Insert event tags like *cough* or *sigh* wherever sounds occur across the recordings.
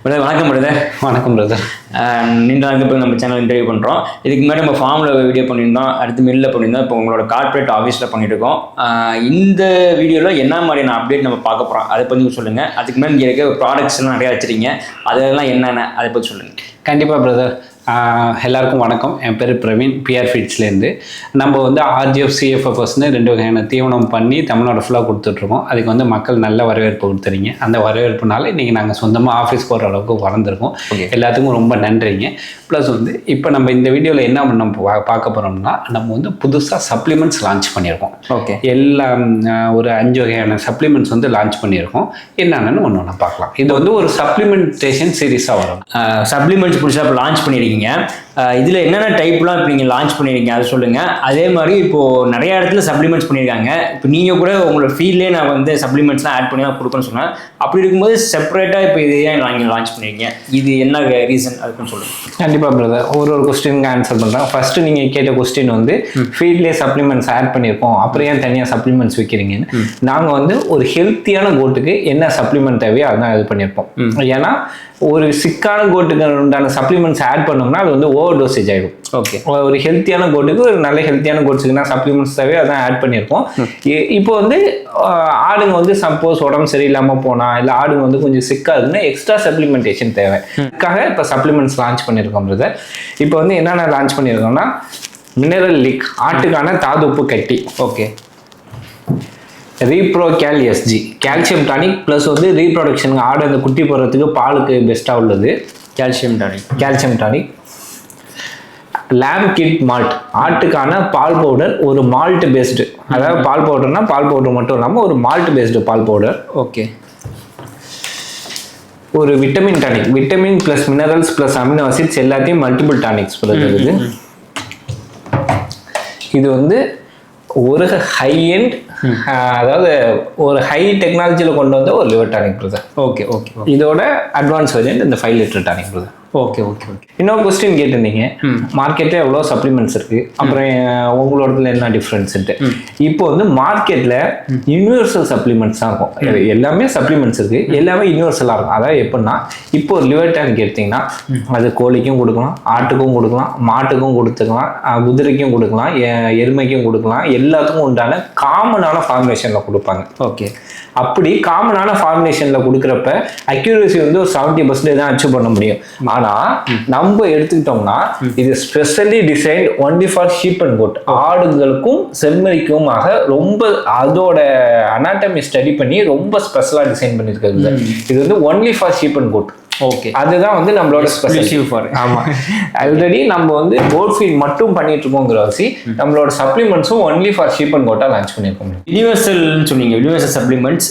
Brother வணக்கம் brother வணக்கம் brother நீண்ட நாளுக்கு பிறகு நம்ம சேனல் இன்டர்வியூ பண்ணுறோம் இதுக்கு முன்னாடி நம்ம ஃபார்மில் வீடியோ பண்ணியிருந்தோம். அடுத்து மில்லில் பண்ணியிருந்தோம். இப்போ உங்களோட கார்ப்பரேட் ஆஃபீஸில் பண்ணிட்டு இருக்கோம் ஆஹ் இந்த வீடியோவில் என்ன மாதிரியான அப்டேட் நம்ம பார்க்க போகிறோம் அதை பற்றி சொல்லுங்கள் அதுக்கு முன்னாடி இங்கே இருக்க ப்ராடக்ட்ஸ் எல்லாம் நிறையா வச்சிருக்கீங்க. அதெல்லாம் என்னென்ன? அதை பற்றி சொல்லுங்கள் கண்டிப்பாக பிரதர் எல்லாருக்கும் வணக்கம். என் பேர் பிரவீன் பிஆர் ஃபீட்ஸ்லேருந்து நம்ம வந்து ஆர்ஜிஎஃப் சிஎஃப்எஃப்எஸ்னு ரெண்டு வகையான தீவனம் பண்ணி தமிழ்நாடு ஃபுல்லாக கொடுத்துட்ருக்கோம். அதுக்கு வந்து மக்கள் நல்ல வரவேற்பு கொடுத்துறீங்க. அந்த வரவேற்புனால இன்றைக்கி நாங்கள் சொந்தமாக ஆஃபீஸ் போகிற அளவுக்கு வளர்ந்துருக்கோம். எல்லாத்துக்கும் ரொம்ப நன்றிங்க. ப்ளஸ் வந்து இப்போ நம்ம இந்த வீடியோவில் என்ன நம்ம பா- பார்க்க போகிறோம்னா நம்ம வந்து புதுசாக சப்ளிமெண்ட்ஸ் லான்ச் பண்ணியிருக்கோம். ஓகே எல்லாம் ஆஹ், ஒரு அஞ்சு வகையான சப்ளிமெண்ட்ஸ் வந்து லான்ச் பண்ணியிருக்கோம். என்னென்னு ஒன்று ஒன்று பார்க்கலாம். இது வந்து ஒரு சப்ளிமெண்டேஷன் சீரீஸாக வரும். சப்ளிமெண்ட்ஸ் புதுசாக லான்ச் பண்ணியிருக்கீங்க. இருக்கீங்க இதில் என்னென்ன டைப்லாம் இப்போ நீங்கள் லான்ச் பண்ணியிருக்கீங்க அதை சொல்லுங்கள் அதே மாதிரி இப்போது நிறைய இடத்துல சப்ளிமெண்ட்ஸ் பண்ணியிருக்காங்க இப்போ நீங்கள் கூட உங்களோட ஃபீல்ட்லேயே நான் வந்து சப்ளிமெண்ட்ஸ்லாம் ஆட் பண்ணி தான் கொடுப்பேன்னு சொன்னேன். அப்படி இருக்கும்போது செப்பரேட்டாக இப்போ இது ஏன் நீங்கள் லான்ச் பண்ணியிருக்கீங்க இது என்ன ரீசன் அதுக்குன்னு சொல்லுங்கள் கண்டிப்பாக பிரதர் ஒரு ஒரு கொஸ்டினுக்கு ஆன்சர் பண்ணுறேன் ஃபர்ஸ்ட் நீங்கள் கேட்ட கொஸ்டின் வந்து ஃபீல்ட்லேயே சப்ளிமெண்ட்ஸ் ஆட் பண்ணியிருக்கோம் அப்புறம் ஏன் தனியாக சப்ளிமெண்ட்ஸ் வைக்கிறீங்கன்னு. நாங்கள் வந்து ஒரு ஹெல்த்தியான கோட்டுக்கு என்ன சப்ளிமெண்ட் தேவையோ அதான் இது பண்ணியிருப்போம் ஏன்னா ஒரு சிக்கான கோட்டுக்கு உண்டான சப்ளிமெண்ட்ஸ் ஆட் பண்ணோம்னா அது வந்து ஓவர் டோசேஜ் ஆகிடும் ஓகே ஒரு ஹெல்த்தியான கோட்டுக்கு ஒரு நல்ல ஹெல்த்தியான கோட்ஸுக்குனா சப்ளிமெண்ட்ஸ் தேவையோ அதான் ஆட் பண்ணியிருக்கோம். இப்போ வந்து ஆடுங்க வந்து சப்போஸ் உடம்பு சரியில்லாமல் போனா இல்லை ஆடுங்க வந்து கொஞ்சம் சிக்கா இருக்குன்னா எக்ஸ்ட்ரா சப்ளிமெண்டேஷன் தேவை. அதுக்காக இப்போ சப்ளிமெண்ட்ஸ் லான்ச் பண்ணியிருக்கோம் பிரதர் இப்போ வந்து என்னென்ன லான்ச் பண்ணியிருக்கோம்னா மினரல் லீக் ஆட்டுக்கான தாது உப்பு கட்டி. Okay Repro Cal SG calcium tonic plus வந்து ரீப்ரொடக்ஷனுக்கு ஆடு அந்த குட்டி போடுறதுக்கு பாலுக்கு பெஸ்ட்டாக உள்ளது. Calcium tonic calcium tonic lamb kid malt ஆட்டுக்கான பால் பவுடர் ஒரு மால்ட் பேஸ்டு அதாவது பால் பவுடர்னா பால் பவுடர் மட்டும் இல்லாமல் ஒரு மால்ட் பேஸ்டு பால் பவுடர் ஓகே ஒரு vitamin tonic vitamin plus minerals plus amino acids எல்லாத்தையும் மல்டிபிள் டானிக்ஸ் இருக்குது. இது வந்து ஒரு ஹை எண்ட் அதாவது ஒரு ஹை டெக்னாலஜியில் கொண்டு வந்த ஒரு liver tonic brother okay okay இதோட அட்வான்ஸ் வேரியன்ட் இந்த five litre tonic brother okay okay okay இன்னொரு கொஸ்டின் கேட்டிருந்தீங்க மார்க்கெட்டில் எவ்வளோ சப்ளிமெண்ட்ஸ் இருக்கு? அப்புறம் உங்களோடதுல என்ன டிஃப்ரென்ஸ்ட்டு இப்போ வந்து மார்க்கெட்டில் யூனிவர்சல் சப்ளிமெண்ட்ஸ் தான் இருக்கும். எல்லாமே சப்ளிமெண்ட்ஸ் இருக்கு. எல்லாமே யூனிவர்சலாக இருக்கும். அதாவது எப்படின்னா இப்போ ஒரு லிவர் டேங்க் எடுத்தீங்கன்னா அது கோழிக்கும் கொடுக்கலாம் ஆட்டுக்கும் கொடுக்கலாம் மாட்டுக்கும் கொடுத்துக்கலாம் குதிரைக்கும் கொடுக்கலாம் எருமைக்கும் கொடுக்கலாம் எல்லாத்துக்கும் உண்டான காமனான ஃபார்முலேஷனில் கொடுப்பாங்க. ஓகே அப்படி காமனான ஃபார்முலேஷனில் கொடுக்குறப்ப அக்யூரசி வந்து ஒரு செவன்ட்டி பர்சன்டேஜ் தான் அச்சீவ் பண்ண முடியும். ஆனால் நம்ம எடுத்துக்கிட்டோம்னா இது specially design only for sheep and goat ஆடுகளுக்கும் செம்மறிக்குமாக ரொம்ப அதோட அனாட்டமி ஸ்டடி பண்ணி ரொம்ப ஸ்பெஷலாக டிசைன் பண்ணியிருக்கிறது. இது வந்து only for sheep and goat okay அதுதான் வந்து நம்மளோட ஸ்பெஷல் Exclusive for. ஆமா. ஆல்ரெடி நம்ம வந்து கோட் ஃபீட் மட்டும் பண்ணிட்டு இருக்கோங்கிற நம்மளோட சப்ளிமெண்ட்ஸும் ஒன்லி ஃபார் ஷீப் அண்ட் கோட்டா லான்ச் பண்ணியிருக்கோம். யூனிவர்சல்னு சொன்னீங்க. யூனிவர்சல் சப்ளிமெண்ட்ஸ்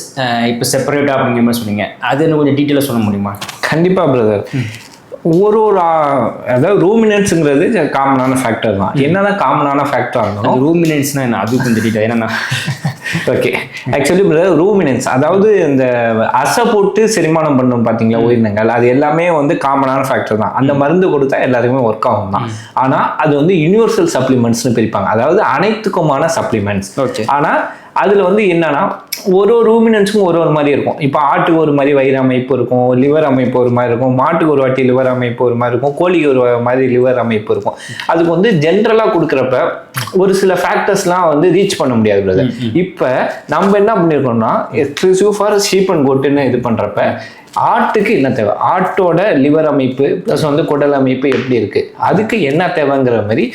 இப்போ செப்பரேட்டாக அப்படிங்கிற மாதிரி சொன்னீங்க. அது இன்னும் கொஞ்சம் டீட்டெயிலாக சொல்ல முடியுமா? கண்டிப்பா பிரதர் ஒரு ஒரு அதாவது ரூமினன்ஸுங்கிறது காமனான ஃபேக்டர் தான். என்னதான் காமனான ஃபேக்டர் இருந்தாலும் ரூமினன்ஸ்னா என்ன? அது கொஞ்சம் டீட்டெயில் என்னன்னா ஓகே ஆக்சுவலி ரூமினன்ஸ் அதாவது இந்த அசை போட்டு செரிமானம் பண்ணும் பார்த்தீங்களா உயிரினங்கள்? அது எல்லாமே வந்து காமனான ஃபேக்டர் தான். அந்த மருந்து கொடுத்தா எல்லாருக்குமே ஒர்க் ஆகும் தான். ஆனால் அது வந்து யூனிவர்சல் சப்ளிமெண்ட்ஸ்னு பிரிப்பாங்க. அதாவது அனைத்துக்குமான சப்ளிமெண்ட்ஸ் ஓகே ஆனா அதுல வந்து என்னன்னா ஒரு ஒரு ரூமினன்ஸுக்கும் ஒரு ஒரு மாதிரி இருக்கும். இப்போ ஆட்டுக்கு ஒரு மாதிரி வயிறு அமைப்பு இருக்கும் லிவர் அமைப்பு ஒரு மாதிரி இருக்கும் மாட்டுக்கு ஒரு வாட்டி லிவர் அமைப்பு ஒரு மாதிரி இருக்கும் கோழிக்கு ஒரு மாதிரி லிவர் அமைப்பு இருக்கும். அதுக்கு வந்து ஜென்ரலாக கொடுக்குறப்ப ஒரு சில ஃபேக்டர்ஸ்லாம் வந்து ரீச் பண்ண முடியாது பிரதர் இப்போ நம்ம என்ன பண்ணியிருக்கோம்னா எக்ஸ்க்ளூசிவ் ஃபார் ஷீப் அண்ட் கோட்டுன்னு இது பண்றப்ப ஆட்டுக்கு என்ன தேவை? ஆட்டோட லிவர் அமைப்பு ப்ளஸ் வந்து குடல் அமைப்பு எப்படி இருக்கு? அதுக்கு என்ன தேவைங்கிற மாதிரி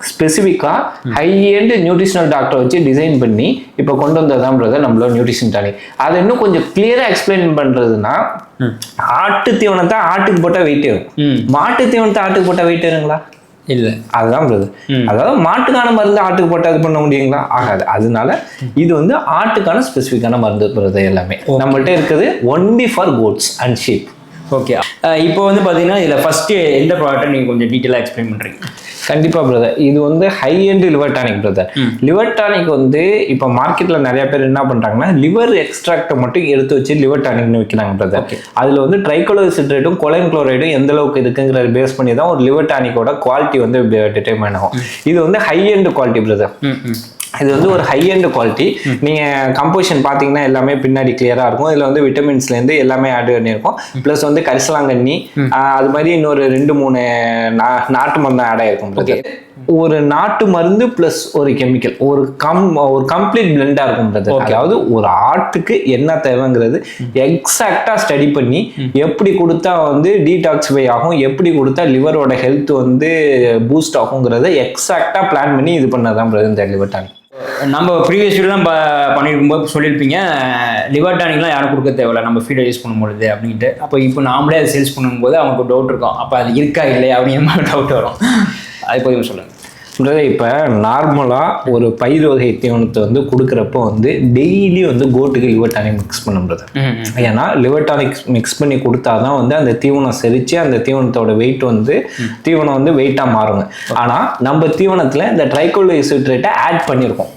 ஸ்பெசிஃபிக்காக ஹை எண்ட் நியூட்ரிஷனல் டாக்டர் வச்சு டிசைன் பண்ணி இப்போ கொண்டு வந்ததான் பிரதர் நம்மளோட நியூட்ரிஷன் டானிக் அதை இன்னும் கொஞ்சம் கிளியராக எக்ஸ்பிளைன் பண்ணுறதுன்னா ஆட்டு தீவனத்தை ஆட்டுக்கு போட்டால் வெயிட் ஏறும். மாட்டு தீவனத்தை ஆட்டுக்கு போட்டால் வெயிட் ஏறுங்களா? இல்லை. அதுதான் பிரதர் அதாவது மாட்டுக்கான மருந்து ஆட்டுக்கு போட்டால் இது பண்ண முடியுங்களா? ஆகாது. அதனால இது வந்து ஆட்டுக்கான ஸ்பெசிஃபிக்கான மருந்து பிரதர் எல்லாமே. நம்மள்ட்ட இருக்குது only for goats and sheep okay இப்போ வந்து பார்த்தீங்கன்னா இதில் ஃபஸ்ட்டு எந்த ப்ராடக்ட்டை நீங்கள் கொஞ்சம் டீட்டெயிலாக எக்ஸ்பிளைன் பண்ணுறீங்க கண்டிப்பா பிரதர் இது வந்து high end liver tonic brother liver tonic வந்து இப்போ மார்க்கெட்ல நிறைய பேர் என்ன பண்றாங்கன்னா லிவர் எக்ஸ்ட்ராக்டை மட்டும் எடுத்து வச்சு லிவர் டானிக்னு விற்கிறாங்க பிரதர் அதுல வந்து ட்ரைகோலோசிட்ரேட்டும் கொலைன் குளோரைடும் எந்த அளவுக்கு இருக்குங்கிறத பேஸ் பண்ணி தான் ஒரு லிவர் டானிக்கோட குவாலிட்டி வந்து டிட்டர்மைன் ஆகும். இது வந்து ஹை எண்ட் குவாலிட்டி பிரதர் இது வந்து ஒரு ஹை எண்ட் குவாலிட்டி நீங்கள் கம்போசிஷன் பார்த்தீங்கன்னா எல்லாமே பின்னாடி கிளியராக இருக்கும். இதில் வந்து விட்டமின்ஸ்லேருந்து எல்லாமே ஆட் பண்ணியிருக்கும். ப்ளஸ் வந்து கரிசலாங்கண்ணி அது மாதிரி இன்னொரு ரெண்டு மூணு நா- நாட்டு மருந்து ஆட் ஆயிருக்கும் brother. ஒரு நாட்டு மருந்து ப்ளஸ் ஒரு கெமிக்கல் ஒரு கம் ஒரு கம்ப்ளீட் பிளெண்டாக இருக்கும் brother. அதாவது ஒரு ஆட்டுக்கு என்ன தேவைங்கிறது எக்ஸாக்டாக ஸ்டடி பண்ணி எப்படி கொடுத்தா வந்து டீடாக்சிஃபை ஆகும் எப்படி கொடுத்தா லிவரோட ஹெல்த் வந்து பூஸ்ட் ஆகுங்கிறத எக்ஸாக்டாக பிளான் பண்ணி இது பண்ணதான் brother இந்த லிவர் டானிக் நம்ம ப்ரீவியஸ் வீடியோலாம் ப பண்ணியிருக்கும்போது சொல்லியிருப்பீங்க லிவர் டானிக்லாம் யாரும் கொடுக்க தேவையில்ல நம்ம ஃபீடை யூஸ் பண்ணும்பொழுது அப்படின்ட்டு. அப்போ இப்போ நாமளே அதை சேல்ஸ் பண்ணும்போது அவங்களுக்கு டவுட் இருக்கும். அப்போ அது இருக்கா இல்லையா அப்படிங்கிற மாதிரி *laughs* டவுட் வரும். அது போய் சொல்லுங்கள் பிரதர் இப்போ நார்மலாக ஒரு பயிர் வகை தீவனத்தை வந்து கொடுக்குறப்போ வந்து டெய்லி வந்து கோட்டுக்கு லிவர் டானிக் மிக்ஸ் பண்ண பிரதர் ஏன்னா லிவர் டானிக் மிக்ஸ் பண்ணி கொடுத்தா தான் வந்து அந்த தீவனம் செரிச்சு அந்த தீவனத்தோட வெயிட் வந்து தீவனம் வந்து வெயிட்டாக மாறுங்க. ஆனால் நம்ம தீவனத்தில் இந்த ட்ரைகோலிசிட்ரேட்டை ஆட் பண்ணியிருக்கோம்.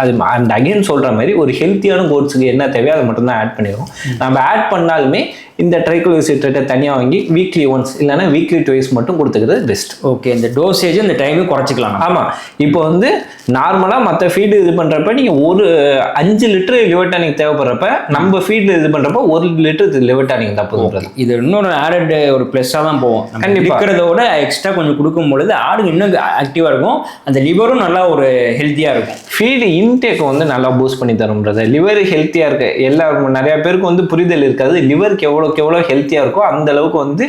அது அண்ட் அகைன் சொல்கிற மாதிரி ஒரு ஹெல்த்தியான கோட்ஸுக்கு என்ன தேவையோ அதை மட்டும் தான் ஆட் பண்ணியிருக்கோம் நம்ம ஆட் பண்ணாலுமே இந்த ட்ரைகோலிசிட்ரேட்டை தனியாக வாங்கி வீக்லி ஒன்ஸ் இல்லைன்னா வீக்லி டுவைஸ் மட்டும் கொடுத்துக்கிறது பெஸ்ட் ஓகே இந்த டோசேஜ் இந்த டைமும் குறைச்சிக்கலாம். ஆமாம் இப்போ வந்து நார்மலாக மற்ற ஃபீடு இது பண்ணுறப்ப நீங்கள் ஒரு அஞ்சு லிட்டர் லிவர் டானிக் தேவைப்படுறப்ப நம்ம ஃபீடு இது பண்ணுறப்ப ஒரு லிட்டர் லிவர் டானிக் தான் போதும் இது இன்னொரு ஆடட் ஒரு ப்ளஸ்ஸாக தான் போகும். நம்ம கண்டிப்பா. இருக்கிறத விட எக்ஸ்ட்ரா கொஞ்சம் கொடுக்கும் பொழுது ஆடு இன்னும் ஆக்டிவாக இருக்கும். அந்த லிவரும் நல்லா ஒரு ஹெல்த்தியாக இருக்கும். ஃபீடு இன்டேக்கை வந்து நல்லா பூஸ்ட் பண்ணி தரும் பிரதர் லிவர் ஹெல்த்தியாக இருக்கு. எல்லா நிறைய பேருக்கு வந்து புரிதல் இருக்காது. லிவருக்கு எவ்வளோக்கு எவ்வளோ ஹெல்த்தியாக இருக்கோ அந்த அளவுக்கு வந்து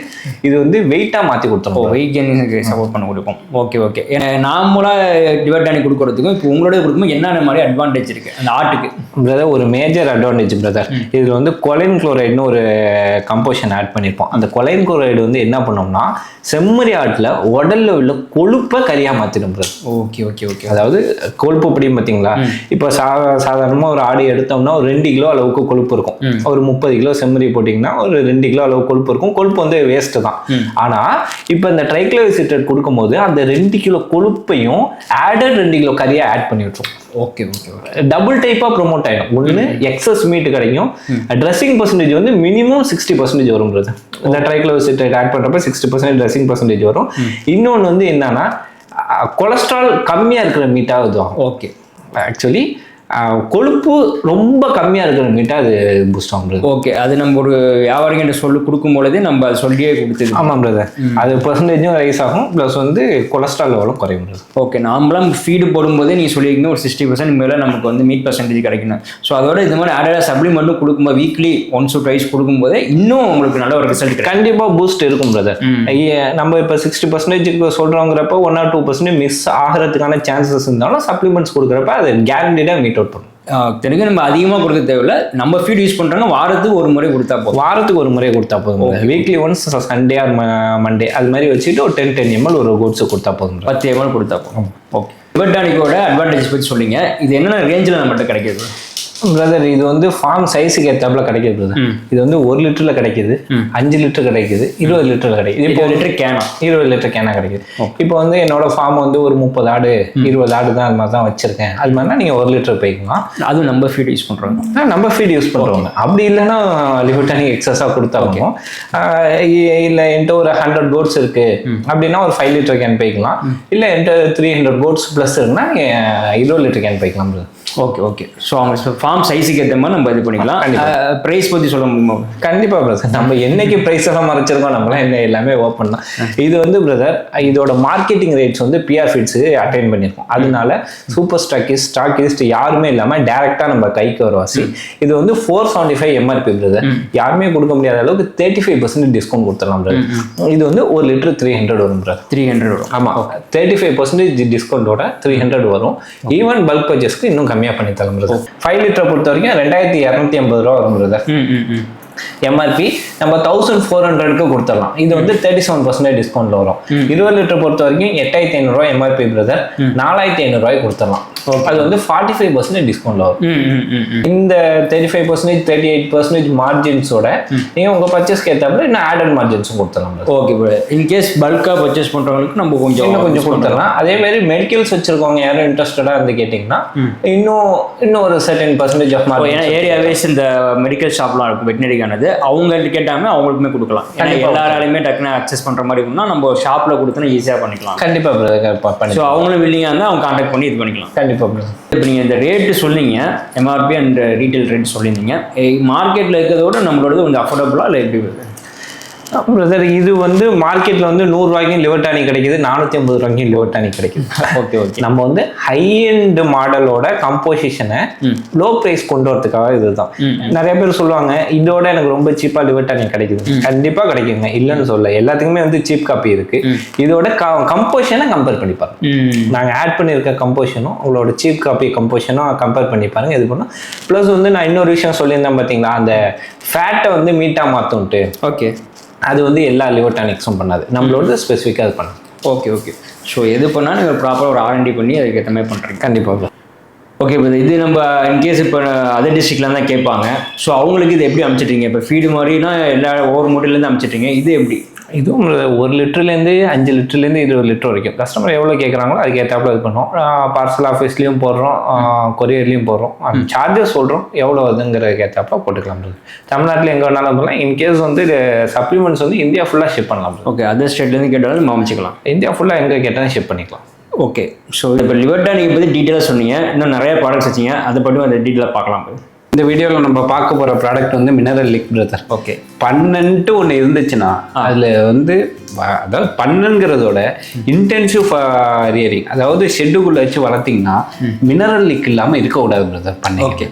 இது வந்து வெயிட்டாக மாற்றி ஓ கொடுத்துரும் வெயிட் கெயினிங்க்கு சப்போர்ட் பண்ண கொடுக்கும். ஓகே ஓகே நார்மலாக டிவர் டானிக் கொடுக்கறதுக்கும் இப்போ உங்களோட கொடுக்கும்போது என்னென்ன மாதிரி அட்வான்டேஜ் இருக்குது அந்த ஆட்டுக்கு. பிரதர் ஒரு மேஜர் அட்வான்டேஜ் பிரதர் இதில் வந்து கொலைன் குளோரைடுன்னு ஒரு கம்போஷன் ஆட் பண்ணியிருப்போம் அந்த கொலைன் குளோரைடு வந்து என்ன பண்ணோம்னா செம்மறி ஆட்டில் உடல்ல உள்ள கொழுப்பை கரியாக மாற்றிடும் பிரதர் ஓகே ஓகே ஓகே அதாவது கொழுப்பு படியும் பார்த்தீங்களா? இப்போ சா சாதாரணமாக ஒரு ஆடு எடுத்தோம்னா ஒரு ரெண்டு கிலோ அளவுக்கு கொழுப்பு இருக்கும். ஒரு முப்பது கிலோ செம்மறி போட்டிங்கன்னா ஒரு ரெண்டு கிலோ அளவு கொழுப்பு இருக்கும். கொழுப்பு வந்து வேஸ்ட்டு தான். ஆனால் இப்போ இந்த ட்ரைக்ளோசிட்டட் கொடுக்கும்போது அந்த ரெண்டு கிலோ கொழுப்பையும் ஆடட் ரெண்டு கிலோ கறியை ஆட் பண்ணி விட்டுரும். ஓகே ஓகே டபுள் டைப்பாக ப்ரொமோட் ஆகிடும் ஒன்று எக்ஸஸ் மீட் கிடைக்கும். ட்ரெஸ்ஸிங் பர்சன்டேஜ் வந்து மினிமம் சிக்ஸ்டி பர்சன்டேஜ் வரும் இந்த ட்ரைக்ளோசிட்டேட் ஆட் பண்ணுறப்ப சிக்ஸ்டி பர்சன்டேஜ் ட்ரெஸ்ஸிங் பர்சன்டேஜ் வரும். இன்னொன்று வந்து என்னன்னா கொலஸ்ட்ரால் கம்மியாக இருக்கிற மீட்டாக இதுவும் ஓகே. ஆக்சுவலி கொழுப்பு ரொம்ப கம்மியாக இருக்கிற மீட்டாக அது பூஸ்ட் ஆகும். ஓகே அது நம்ம ஒரு வியாபாரிகிட்ட சொல்லி கொடுக்கும் பொழுதே நம்ம அதை சொல்லியே கொடுத்துது ஆமாம் பிரதர் அது பர்சன்டேஜும் ரைஸ் ஆகும் ப்ளஸ் வந்து கொலஸ்ட்ரால் லெவலும் குறையும். ஓகே நாமளாம் ஃபீடு போடும்போதே நீங்கள் சொல்லியிருக்கீங்க ஒரு சிக்ஸ்டி பர்சன்ட் மேலே நமக்கு வந்து மீட் பர்சன்டேஜ் கிடைக்கணும். ஸோ அதோட இது மாதிரி ஆடட் சப்ளிமெண்ட்டும் கொடுக்கும்போது வீக்லி ஒன்ஸ் ட்வைஸ் கொடுக்கும்போதே இன்னும் உங்களுக்கு நல்ல ஒரு ரிசல்ட் கிடைக்கும். கண்டிப்பா பூஸ்ட் இருக்கும் பிரதர் நம்ம இப்போ சிக்ஸ்டி பர்சன்டேஜுக்கு சொல்றோங்கிறப்ப one or two percentage miss ஆகிறதுக்கான சான்சஸ் இருந்தாலும் சப்ளிமெண்ட்ஸ் கொடுக்குறப்ப அது கேரண்டீடாக மீட் அவுட் பண்ணும் தெரிஞ்சு நம்ம அதிகமாக கொடுக்க தேவையில்ல. நம்ம ஃபீட் யூஸ் பண்ணுறாங்க வாரத்துக்கு ஒரு முறை கொடுத்தா போதும். வாரத்துக்கு ஒரு முறை கொடுத்தா போதும் weekly once Sunday or Monday அது மாதிரி வச்சுட்டு ஒரு டென் டென் எம்எல் ஒரு கோட்ஸ் கொடுத்தா போதும். பத்து எம்எல் கொடுத்தா போதும். ஓகே லிபர்டானிக்கோட அட்வான்டேஜ் பற்றி சொல்லிங்க இது என்னென்ன ரேஞ்சில் நம்மகிட்ட கிடைக்கிது? பிரதர் இது வந்து ஃபார்ம் சைஸுக்கு ஏற்றாப்புல கிடைக்குது பிரதர் இது வந்து ஒரு லிட்டர்ல கிடைக்குது அஞ்சு லிட்டர் கிடைக்குது இருபது லிட்டர் கிடைக்குது. இப்போ லிட்டர் கேனா. இருபது லிட்டர் கேனா கிடைக்குது. இப்போ வந்து என்னோட ஃபார்ம் வந்து ஒரு முப்பது ஆடு இருபது ஆடு தான் அது மாதிரி தான் வச்சிருக்கேன். அது மாதிரினா நீங்க ஒரு லிட்டர் போய்க்கலாம். அதுவும் நம்ம ஃபீட் யூஸ் பண்ணுறோம் ஆனா, நம்ம ஃபீட் யூஸ் பண்றோங்க அப்படி இல்லைன்னா லிபர்டானிக் எக்ஸஸாக கொடுத்தாலும் இல்லை என்கிட்ட ஒரு ஹண்ட்ரட் கோட்ஸ் இருக்கு. அப்படின்னா ஒரு ஃபைவ் லிட்டர் கேன் போய்க்கலாம். இல்லை என்கிட்ட த்ரீ ஹண்ட்ரட் கோட்ஸ் ப்ளஸ் இருக்குன்னா இருபது லிட்டர் கேன் போய்க்கலாம். ஓகே ஓகே ஸோ அவங்க ஃபார்ம் சைஸுக்கு ஏற்ற மாதிரி நம்ம இது பண்ணிக்கலாம். ப்ரைஸ் பற்றி சொல்ல முடியுமா? கண்டிப்பா பிரதர் நம்ம என்னைக்கு பிரைஸ் எல்லாம் மறைச்சிருக்கோம் நம்மளாம் என்ன எல்லாமே ஓப்பன் தான். இது வந்து பிரதர் இதோட மார்க்கெட்டிங் ரேட்ஸ் வந்து பிஆர் ஃபீட்ஸ் அட்டைன் பண்ணியிருக்கோம் அதனால சூப்பர் ஸ்டாக்கிஸ்ட் ஸ்டாக்கிஸ்ட் யாருமே இல்லாம டைரக்டா நம்ம கைக்கு வருவாசி இது வந்து four seventy five MRP brother யாருமே கொடுக்க முடியாத அளவுக்கு தேர்ட்டி ஃபைவ் பர்சன்ட் டிஸ்கவுண்ட் கொடுத்துடலாம் பிரதர் இது வந்து ஒரு லிட்டர் த்ரீ ஹண்ட்ரட் வரும் பிரதர் த்ரீ ஹண்ட்ரட் வரும். ஆமா. தேர்ட்டி ஃபைவ் பர்சன்டேஜ் டிஸ்கவுண்டோட த்ரீ ஹண்ட்ரட் வரும். ஈவன் பல்க் பர்ச்சேஸ்க்கு இன்னும் கம்மியாக பண்ணி பிரதர் ஃபைவ் லிட்டர் பொறுத்த வரைக்கும் ரெண்டாயிரத்தி இரநூத்தி ஐம்பது ரூபா வரும் பிரதர் எம்ஆர்பி நம்ம தௌசண்ட் ஃபோர் ஹண்ட்ரட்க்கு கொடுத்துடலாம். இது வந்து தேர்ட்டி செவன் பர்சன்டேஜ் டிஸ்கவுண்ட்ல வரும். இருபது லிட்டர் பொறுத்த வரைக்கும் எட்டாயிரத்தி ஐநூறுரூவா எம்ஆர்பி பிரதர் நாலாயிரத்தி ஐநூறுரூவாய்க்கு கொடுத்துடலாம். அது வந்து ஃபார்ட்டி ஃபைவ் பர்சன்டேஜ் டிஸ்கவுண்ட்ல வரும் இந்த thirty five percentage thirty eight percentage மார்ஜின்ஸோட நீங்க உங்க பர்ச்சேஸ்க்கு ஏற்றாப்புல இன்னும் ஆடட் மார்ஜின்ஸும் கொடுத்துடலாம். ஓகே ப்ரோ இன்கேஸ் பல்காக பர்ச்சேஸ் பண்ணுறவங்களுக்கு நம்ம கொஞ்சம் இன்னும் கொஞ்சம் கொடுத்துடலாம். அதே மாதிரி மெடிக்கல்ஸ் வச்சிருக்கவங்க யாரும் இன்ட்ரெஸ்டடா இருந்து கேட்டிங்கன்னா இன்னும் இன்னும் ஒரு certain percentage of margin area wise இந்த மெடிக்கல் ஷாப்லாம் இருக்கும். வெட்டினரி குவாலிட்டியானது அவங்கள்ட்ட கேட்டாமல் அவங்களுக்குமே கொடுக்கலாம். ஏன்னா. எல்லாராலையுமே டக்குன்னு அக்சஸ் பண்ணுற மாதிரி இருக்கும்னா நம்ம ஷாப்பில் கொடுத்தோன்னா ஈஸியாக பண்ணிக்கலாம். கண்டிப்பா பிரதர் பண்ணி ஸோ அவங்களும் வில்லிங்காக இருந்தால் அவங்க கான்டாக்ட் பண்ணி இது பண்ணிக்கலாம். கண்டிப்பா பிரதர் இப்போ நீங்கள் இந்த ரேட்டு சொன்னீங்க எம்ஆர்பி அண்ட் ரீட்டைல் ரேட் சொல்லியிருந்தீங்க. மார்க்கெட்டில் இருக்கிறதோட நம்மளோடது கொஞ்சம் அஃபோர்டபுளாக இல்லை எப்படி பிரதர் இது வந்து மார்க்கெட்ல வந்து நூறு ரூபாய்க்கும் லிவர் டானிக் கிடைக்குது நானூத்தி ஐம்பது ரூபாய்க்கும் லிவர் டானிக் கிடைக்குது. *laughs* ஓகே ஓகே நம்ம வந்து ஹை எண்ட் மாடலோட கம்போசிஷனை. லோ பிரைஸ் கொண்டு வரதுக்காக இதுதான். நிறைய பேர் சொல்லுவாங்க இதோட எனக்கு ரொம்ப சீப்பா லிவர் டானிக் கிடைக்குது. கண்டிப்பா கிடைக்குங்க. இல்லைன்னு சொல்ல எல்லாத்துக்குமே வந்து சீப் காப்பி இருக்கு. இதோட கம்போசிஷனை கம்பேர் பண்ணி பாருங்க. நாங்கள் ஆட் பண்ணியிருக்க கம்போஷனும் உங்களோட சீப் காப்பி கம்போஷனும் கம்பேர் பண்ணி பாருங்க. இது பண்ணோம் ப்ளஸ் வந்து நான் இன்னொரு விஷயம் சொல்லியிருந்தேன் பார்த்தீங்களா அந்த ஃபேட்டை வந்து மீட்டாக மாற்றும்ட்டு ஓகே அது வந்து எல்லா லிவர் டானிக்ஸும் பண்ணாது நம்மளோட ஸ்பெசிஃபிக்காக அது பண்ணும் ஓகே ஓகே ஸோ எது பண்ணால் நீங்கள் ப்ராப்பராக ஒரு ஆர்என்டி பண்ணி அதுக்கு ஏற்ற மாதிரி பண்ணுறீங்க கண்டிப்பாக ஓகே இப்போ இது நம்ம இன்கேஸ் இப்போ அதர் டிஸ்ட்ரிக்ட்லாம் தான் கேட்பாங்க. ஸோ அவங்களுக்கு இது எப்படி அமைச்சிட்டீங்க? இப்போ ஃபீடு மாதிரினா எல்லா ஒவ்வொரு மூட்டையிலேருந்து அமைச்சிட்டீங்க. இது எப்படி? இதுவும் ஒரு லிட்டர்லேருந்து அஞ்சு லிட்டர்லேருந்து இருபது லிட்டர் வரைக்கும். கஸ்டமர் எவ்வளோ கேட்குறாங்களோ அதுக்கு ஏற்றாப்புல இது பண்ணுவோம். பார்சல் ஆஃபீஸ்லேயும் போடுறோம். கொரியர்லேயும் போடுறோம். அந்த சார்ஜஸ் சொல்கிறோம் எவ்வளோ அதுங்கிறதுக்கு ஏற்றாப்புல போட்டுக்கலாம். தமிழ்நாட்டில் எங்கே வேணாலும் போகலாம் இன்கேஸ் வந்து சப்ளிமெண்ட்ஸ் வந்து இந்தியா ஃபுல்லாக ஷிப் பண்ணலாம். ஓகே அதர் ஸ்டேட்லேருந்து கேட்டாலும் நம்ம அமைச்சிக்கலாம் இந்தியா ஃபுல்லாக எங்கே கேட்டாலும் ஷிப் பண்ணிக்கலாம். ஓகே ஸோ இப்போ லிவர்டா நீங்கள் பற்றி டீட்டெயிலாக சொன்னீங்க. இன்னும் நிறைய ப்ராடக்ட்ஸ் வச்சிங்க. அதை பற்றி அந்த டீட்டெயிலாக பார்க்கலாம் இந்த வீடியோவில் நம்ம பார்க்க போகிற ப்ராடக்ட் வந்து மினரல் லிக் பிரதர் ஓகே பண்ணன்ட்டு ஒன்று இருந்துச்சுன்னா அதில் வந்து அதாவது பண்ணுங்கிறதோட இன்டென்சிவ் ரியரிங் அதாவது ஷெட்டுக்குள்ளே வச்சு வளர்த்தீங்கன்னா மினரல் லிக் இல்லாமல் இருக்கக்கூடாது பிரதர் பண்ணி Okay.